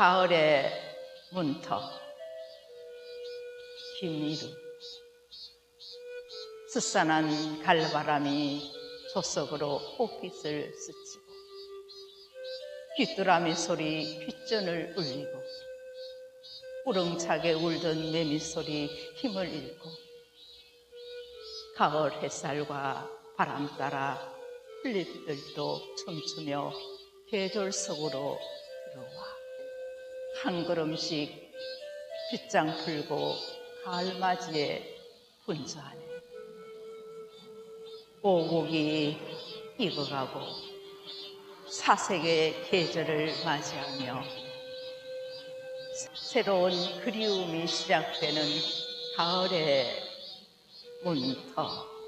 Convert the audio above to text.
가을의 문터 김미루. 스산한 갈바람이 조석으로 꽃빛을 스치고 귀뚜라미 소리 귓전을 울리고 우렁차게 울던 매미 소리 힘을 잃고 가을 햇살과 바람 따라 풀잎들도 춤추며 계절 속으로 들어와 한 걸음씩 빗장 풀고 가을맞이에 분주하네. 오곡이 익어가고 사색의 계절을 맞이하며 새로운 그리움이 시작되는 가을의 문터